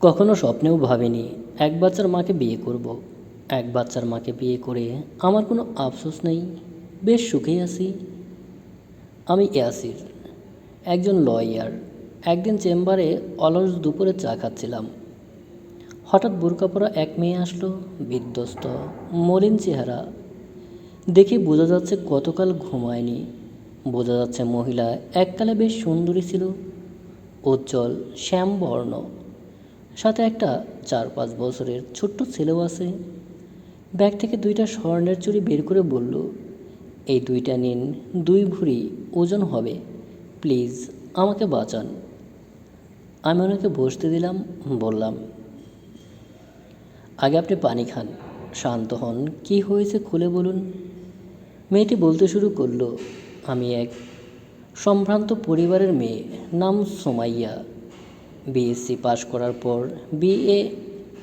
কখনো স্বপ্নেও ভাবিনি, এক বাচ্চার মাকে বিয়ে করব। এক বাচ্চার মাকে বিয়ে করে আমার কোনো আফসোস নেই, বেশ সুখেই আছি। আমি ইয়াসির, একজন লয়ার। একদিন চেম্বারে অলস দুপুরে চা খাচ্ছিলাম। হঠাৎ বোরকা পরা এক মেয়ে আসলো, বিধ্বস্ত, মলিন চেহারা। দেখে বোঝা যাচ্ছে গতকাল ঘুমায়নি। বোঝা যাচ্ছে মহিলা এককালে বেশ সুন্দরী ছিল, উজ্জ্বল, শ্যামবর্ণ। সাথে একটা চার পাঁচ বছরের ছোট্ট ছেলেও আছে। ব্যাগ থেকে দুইটা স্বর্ণের চুড়ি বের করে বলল, এই দুইটা নিন, দুই ভুঁড়ি ওজন হবে। প্লিজ, আমাকে বাঁচান। আমি ওনাকে বসতে দিলাম, বললাম, আগে আপনি পানি খান, শান্ত হন, কী হয়েছে খুলে বলুন। মেয়েটি বলতে শুরু করল, আমি এক সম্ভ্রান্ত পরিবারের মেয়ে, নাম সোমাইয়া। বিএসসি পাশ করার পর বিএ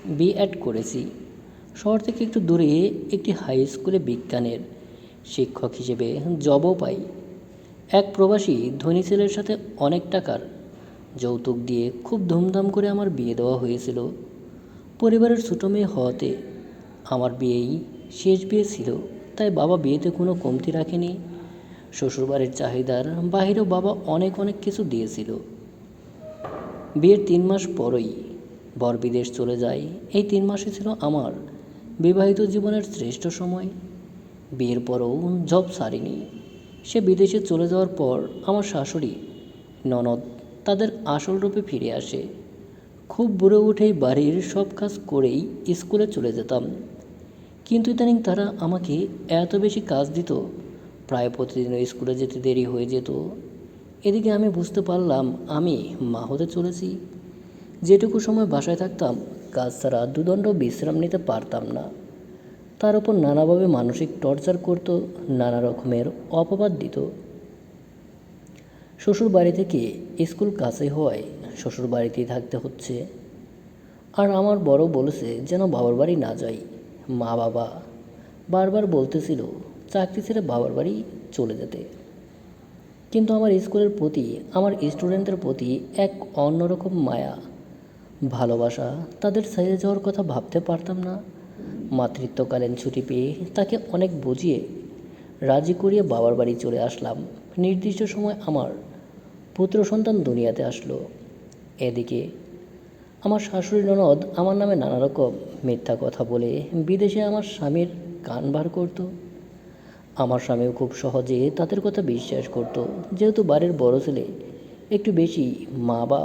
বিএড করেছি। শহর থেকে একটু দূরে একটি হাই স্কুলে বিজ্ঞানের শিক্ষক হিসেবে জবও পাই। এক প্রবাসী ধনী ছেলের সাথে অনেক টাকার যৌতুক দিয়ে খুব ধুমধাম করে আমার বিয়ে দেওয়া হয়েছিল। পরিবারের ছোটো মেয়ে হওয়াতে আমার বিয়েই শেষ বিয়ে ছিল, তাই বাবা বিয়েতে কোনো কমতি রাখেনি। শ্বশুরবাড়ির চাহিদার বাহিরেও বাবা অনেক অনেক কিছু দিয়েছিল। বিয়ের তিন মাস পরই বর বিদেশ চলে যায়। এই তিন মাসই ছিল আমার বিবাহিত জীবনের শ্রেষ্ঠ সময়। বিয়ের পরও জব সারিনি সে বিদেশে চলে যাওয়ার পর আমার শাশুড়ি, ননদ তাদের আসল রূপে ফিরে আসে। খুব বুড়ো উঠেই বাড়ির সব কাজ করেই স্কুলে চলে যেতাম। কিন্তু ইদানিং তারা আমাকে এত বেশি কাজ দিত, প্রায় প্রতিদিন স্কুলে যেতে দেরি হয়ে যেত। এদিকে আমি বুঝতে পারলাম আমি মা হতে চলেছি। যেটুকু সময় বাসায় থাকতাম, কাজ ছাড়া দুদণ্ড বিশ্রাম নিতে পারতাম না। তার উপর নানাভাবে মানসিক টর্চার করতো, নানা রকমের অপবাদ দিত। শ্বশুর বাড়ি থেকে স্কুল কাছে হওয়ায় শ্বশুর বাড়িতেই থাকতে হচ্ছে। আর আমার বড় বলেছে যেন বাবার বাড়ি না যাই। মা বাবা বারবার বলতেছিল, চাকরি ছেড়ে বাবার বাড়ি চলে যেতে। কিন্তু আমার স্কুলের প্রতি, আমার স্টুডেন্টদের প্রতি এক অন্যরকম মায়া। ভালোবাসা তাদের ছেড়ে যাওয়ার কথা ভাবতে পারতাম না। মাতৃত্বকালীন ছুটি পেয়ে তাকে অনেক বুঝিয়ে, রাজি করিয়ে বাবার বাড়ি চলে আসলাম। নির্দিষ্ট সময় আমার পুত্র সন্তান দুনিয়াতে আসলো। এদিকে আমার শাশুড়ি ননদ আমার নামে নানা রকম মিথ্যা কথা বলে বিদেশে আমার স্বামীর কান বার করতো। আমার স্বামীও খুব সহজে তাদের কথা বিশ্বাস করত। যেহেতু বাড়ির বড় ছেলে, একটু বেশি মা বা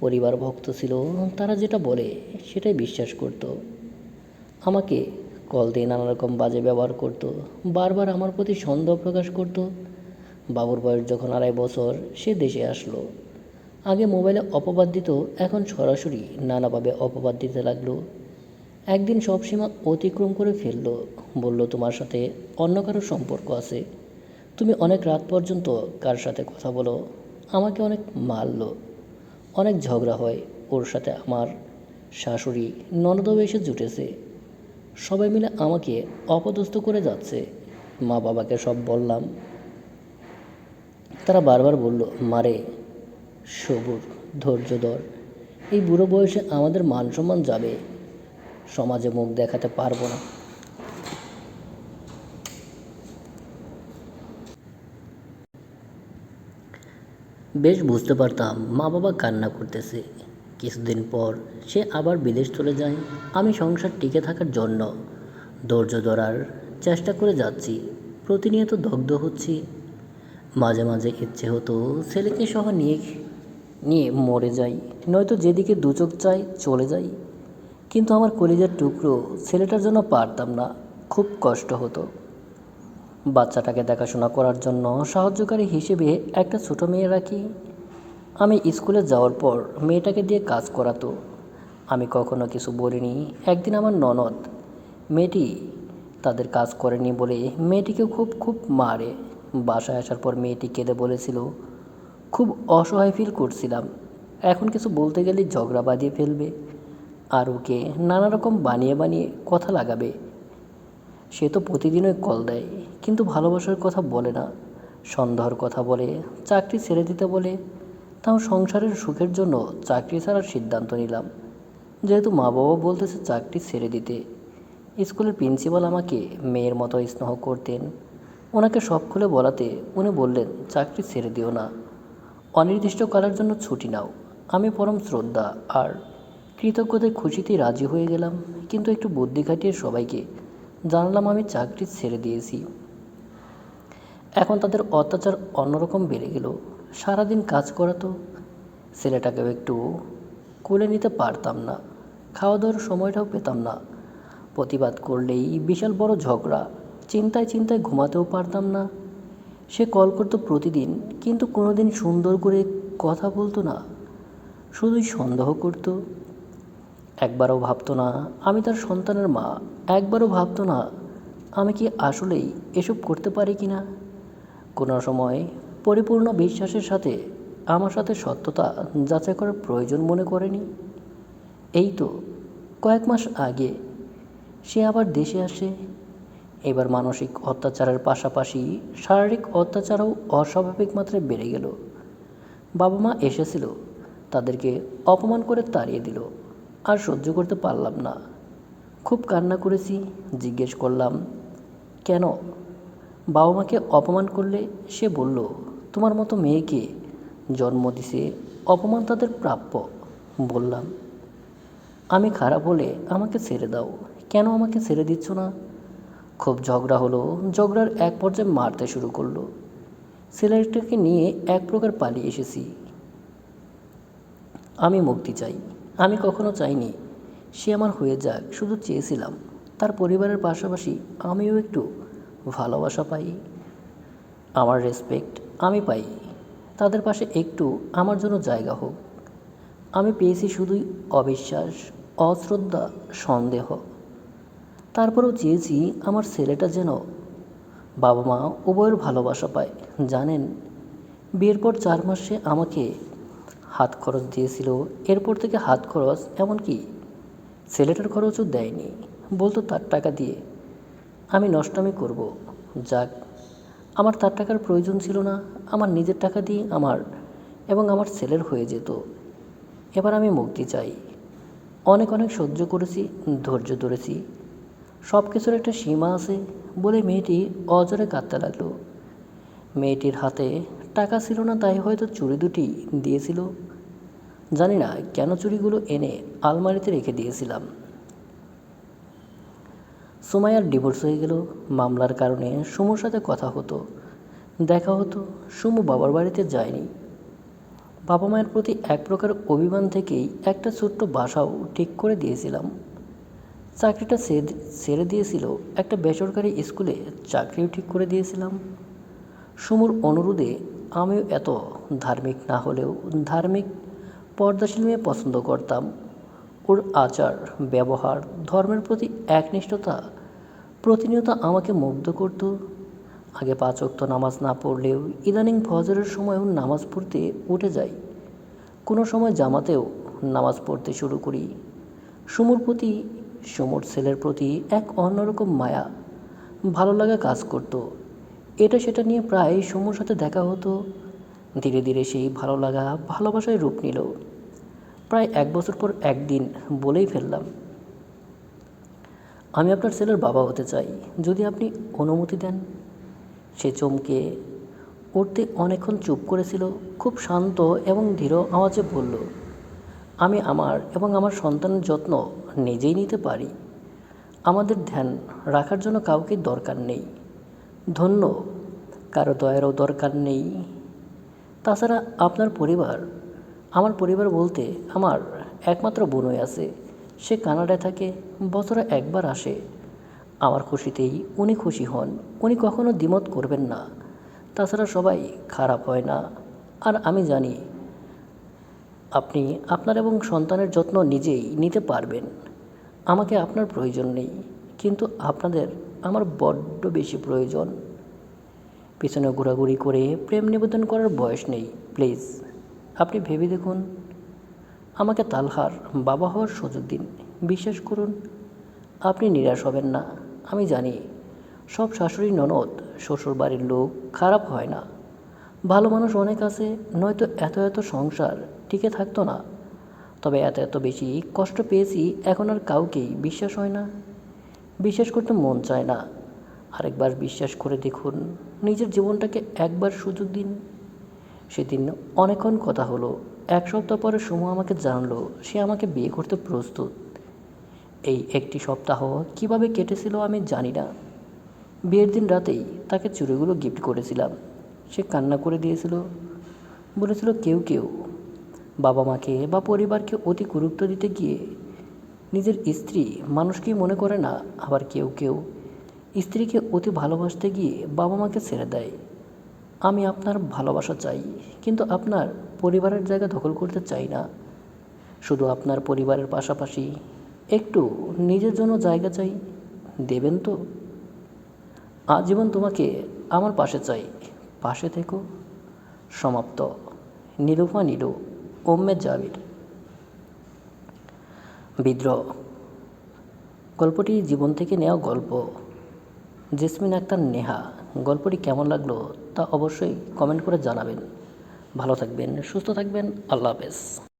পরিবার ভক্ত ছিল, তারা যেটা বলে সেটাই বিশ্বাস করত। আমাকে কল দিয়ে নানা রকম বাজে ব্যবহার করত, বারবার আমার প্রতি সন্দেহ প্রকাশ করত। বাবুর বয়স যখন আড়াই বছর, সে দেশে আসলো। আগে মোবাইলে অপবাদ দিত, এখন সরাসরি নানাভাবে অপবাদ দিতে লাগল। একদিন সব সীমা অতিক্রম করে ফেলল, বলল, তোমার সাথে অন্য কারও সম্পর্ক আছে? তুমি অনেক রাত পর্যন্ত কার সাথে কথা বলো? আমাকে অনেক মারলো, অনেক ঝগড়া হয়। ওর সাথে আমার শাশুড়ি ননদও এসে জুটেছে। সবাই মিলে আমাকে অপদস্থ করে যাচ্ছে। মা বাবাকে সব বললাম। তারা বারবার বলল, মারে, সবুর ধৈর্য ধর। এই বুড়ো বয়সে আমাদের মান সম্মান যাবে। সমাজে মুখ দেখাতে পারব না। বেশ বুঝতে পারতাম মা বাবা কান্না করতেছে। কিছুদিন পর সে আবার বিদেশ চলে যায়। আমি সংসার টিকে থাকার জন্য ধৈর্য ধরার চেষ্টা করে যাচ্ছি। প্রতিনিয়ত দগ্ধ হচ্ছি। মাঝে মাঝে ইচ্ছে হতো ছেলেকে সহ নিয়ে নিয়ে মরে যাই। নয়তো যেদিকে দু চোখ চাই চলে যাই। কিন্তু আমার কলিজার টুকরো ছেলেটার জন্য পারতাম না। খুব কষ্ট হতো। বাচ্চাটাকে দেখাশোনা করার জন্য সাহায্যকারী হিসেবে একটা ছোটো মেয়ে রাখি। আমি স্কুলে যাওয়ার পর মেয়েটাকে দিয়ে কাজ করাতো। আমি কখনো কিছু বলিনি। একদিন আমার ননদ, মেয়েটি তাদের কাজ করেনি বলে মেয়েটিকে খুব খুব মারে। বাসায় আসার পর মেয়েটি কেঁদে বলেছিল, খুব অসহায় ফিল করছিলাম। এখন কিছু বলতে গেলেই ঝগড়া বাঁধিয়ে ফেলবে। আর ওকে নানা রকম বানিয়ে বানিয়ে কথা লাগাবে। সে তো প্রতিদিনই কল দেয়, কিন্তু ভালোবাসার কথা বলে না। সন্দেহর কথা বলে, চাকরি ছেড়ে দিতে বলে। তাও সংসারের সুখের জন্য চাকরি ছাড়ার সিদ্ধান্ত নিলাম। যেহেতু মা বাবা বলতেছে চাকরি ছেড়ে দিতে। স্কুলের প্রিন্সিপাল আমাকে মেয়ের মতো স্নেহ করতেন। ওনাকে সব খুলে বলাতে উনি বললেন, চাকরি ছেড়ে দিও না। অনির্দিষ্টকালের জন্য ছুটি নাও। আমি পরম শ্রদ্ধা, আর কৃতজ্ঞতায় খুশিতে রাজি হয়ে গেলাম, কিন্তু একটু বুদ্ধি খাটিয়ে সবাইকে জানলাম আমি চাকরি ছেড়ে দিয়েছি। এখন তাদের অত্যাচার অন্যরকম বেড়ে গেল। সারাদিন কাজ করাতো ছেলেটাকেও একটু কোলে নিতে পারতাম না খাওয়া দাওয়ার সময়টাও পেতাম না। প্রতিবাদ করলেই বিশাল বড় ঝগড়া, চিন্তায় চিন্তায় ঘুমাতেও পারতাম না। সে কল করতো প্রতিদিন, কিন্তু কোনোদিন সুন্দর করে কথা বলতো না। শুধুই সন্দেহ করতো একবারও ভাবতো না, আমি তার সন্তানের মা। একবারও ভাবতো না, আমি কি আসলেই এসব করতে পারি কি না? কোনো সময় পরিপূর্ণ বিশ্বাসের সাথে আমার সাথে সত্যতা যাচাই করার প্রয়োজন মনে করেনি। এই তো কয়েক মাস আগে সে আবার দেশে আসে। এবার মানসিক অত্যাচারের পাশাপাশি শারীরিক অত্যাচারও অস্বাভাবিক মাত্রায় বেড়ে গেল। বাবা মা এসেছিল, তাদেরকে অপমান করে তাড়িয়ে দিল। আর সহ্য করতে পারলাম না। খুব কান্না করেছি, জিজ্ঞেস করলাম, কেন? বাবা মাকে অপমান করলে সে বলল, তোমার মতো মেয়েকে জন্ম দিছে, অপমান তাদের প্রাপ্য। বললাম, আমি খারাপ হলে আমাকে ছেড়ে দাও। কেন আমাকে ছেড়ে দিচ্ছ না? খুব ঝগড়া হলো, ঝগড়ার এক পর্যায়ে মারতে শুরু করল। ছেলেটাকে নিয়ে এক প্রকার পালিয়ে এসেছি। আমি মুক্তি চাই। আমি কখনো চাইনি। সে আমার হয়ে যাক, শুধু চেয়েছিলাম। তার পরিবারের পাশাপাশি আমিও একটু ভালোবাসা পাই। আমার রেসপেক্ট আমি পাই। তাদের পাশে একটু আমার জন্য জায়গা হোক। আমি পেয়েছি শুধুই অবিশ্বাস, অশ্রদ্ধা, সন্দেহ। তারপরেও চেয়েছি আমার ছেলেটা যেন বাবা মা উভয়ের ভালোবাসা পায়। জানেন, বিয়ের পর চার মাসে আমাকে হাত খরচ দিয়েছিল। এরপর থেকে হাত খরচ এমনকি ছেলেটার খরচও দেয়নি। বলতো তার টাকা দিয়ে, আমি নষ্টামি করব। যাক, আমার তার টাকার প্রয়োজন ছিল না। আমার নিজের টাকা দিয়ে আমার এবং আমার ছেলের হয়ে যেত। এবার আমি মুক্তি চাই। অনেক অনেক সহ্য করেছি, ধৈর্য ধরেছি। সব কিছুর একটা সীমা আছে বলে মেয়েটি অজরে কাঁদতে লাগল। মেয়েটির হাতে টাকা ছিল না, তাই হয়তো চুরি দুটি দিয়েছিল। জানি না কেন চুরিগুলো এনে আলমারিতে রেখে দিয়েছিলাম। সুমাইয়ার ডিভোর্স হয়ে গেল। মামলার কারণে সুমুর সাথে কথা হতো। দেখা হতো সুমু বাবার বাড়িতে যায়নি। বাবা মায়ের প্রতি এক প্রকার অভিমান থেকেই একটা ছোট্ট বাসাও ঠিক করে দিয়েছিলাম। চাকরিটা ছেড়ে দিয়েছিল। একটা বেসরকারি স্কুলে চাকরিও ঠিক করে দিয়েছিলাম। সুমুর অনুরোধে আমিও এত ধার্মিক না হলেও ধার্মিক পর্দাশীল মেয়ে পছন্দ করতাম। ওর আচার, ব্যবহার, ধর্মের প্রতি একনিষ্ঠতা, প্রতিনিয়ত আমাকে মুগ্ধ করত। আগে পাঁচ অক্ত নামাজ না পড়লেও ইদানিং ফজরের সময়ও নামাজ পড়তে উঠে যাই। কোনো সময় জামাতেও নামাজ পড়তে শুরু করি। সুমুর প্রতি, সুমুর ছেলের প্রতি এক অন্যরকম মায়া, ভালো লাগা কাজ করত। এটা সেটা নিয়ে প্রায় সুমুর সাথে দেখা হতো। ধীরে ধীরে সেই ভালো লাগা ভালোবাসায় রূপ নিল। প্রায় এক বছর পর একদিন বলেই ফেললাম, আমি আপনার ছেলের বাবা হতে চাই। যদি আপনি অনুমতি দেন। সে চমকে উঠতে অনেকক্ষণ চুপ করেছিল, খুব শান্ত এবং ধীর আওয়াজে বলল, আমি আমার এবং আমার সন্তানের যত্ন নিজেই নিতে পারি। আমাদের ধ্যান রাখার জন্য কাউকে দরকার নেই। ধন্য, কারও দয়ারও দরকার নেই। তাছাড়া আপনার পরিবার, আমার পরিবার বলতে আমার একমাত্র বোনই আছে। সে কানাডায় থাকে, বছরে একবার আসে। আমার খুশিতেই উনি খুশি হন, উনি কখনো দ্বিমত করবেন না। তাছাড়া সবাই খারাপ হয় না। আর আমি জানি, আপনি আপনার এবং সন্তানের যত্ন নিজেই নিতে পারবেন। আমাকে আপনার প্রয়োজন নেই। কিন্তু আপনাদের আমার বড্ড বেশি প্রয়োজন। পিছনে ঘোরাঘুরি করে প্রেম নিবেদন করার বয়স নেই, প্লিজ। আপনি ভেবে দেখুন, আমাকে তালহার বাবা হওয়ার সুযোগ দিন। বিশ্বাস করুন, আপনি নিরাশ হবেন না। আমি জানি, সব শাশুড়ি ননদ শ্বশুর বাড়ির লোক খারাপ হয় না। ভালো মানুষ অনেক আছে, নয়তো এত এত সংসার টিকে থাকতো না। তবে এত এত বেশি কষ্ট পেয়েছি, এখন আর কাউকেই বিশ্বাস হয় না। বিশ্বাস করতে মন চায় না। আরেকবার বিশ্বাস করে দেখুন, নিজের জীবনটাকে একবার সুযোগ দিন। সেদিন অনেকক্ষণ কথা হলো, এক সপ্তাহ পরে সুমু আমাকে জানলো, সে আমাকে বিয়ে করতে প্রস্তুত। এই একটি সপ্তাহ কীভাবে কেটেছিল আমি জানি না। বিয়ের দিন রাতেই তাকে চুড়িগুলো গিফট করেছিলাম। সে কান্না করে দিয়েছিল, বলেছিল কেউ কেউ বাবা মাকে বা পরিবারকে অতি গুরুত্ব দিতে গিয়ে নিজের স্ত্রী মানুষকেই মনে করে না আবার কেউ কেউ। স্ত্রীকে অতি ভালোবাসতে গিয়ে বাবা মাকে ছেড়ে দেয়। আমি আপনার ভালোবাসা চাই, কিন্তু আপনার পরিবারের জায়গা দখল করতে চাই না। শুধু আপনার পরিবারের পাশাপাশি একটু নিজের জন্য জায়গা চাই, দেবেন তো। আজীবন তোমাকে আমার পাশে চাই। পাশে থেকো। সমাপ্ত। নীলুফা নীলু ওম্মে জাবির। বিদ্রোহ। গল্পটি জীবন থেকে নেওয়া গল্প। জেসমিন আক্তার নেহা, গল্পটি কেমন লাগল তা অবশ্যই কমেন্ট করে জানাবেন। ভালো থাকবেন, সুস্থ থাকবেন, আল্লাহ হাফেজ।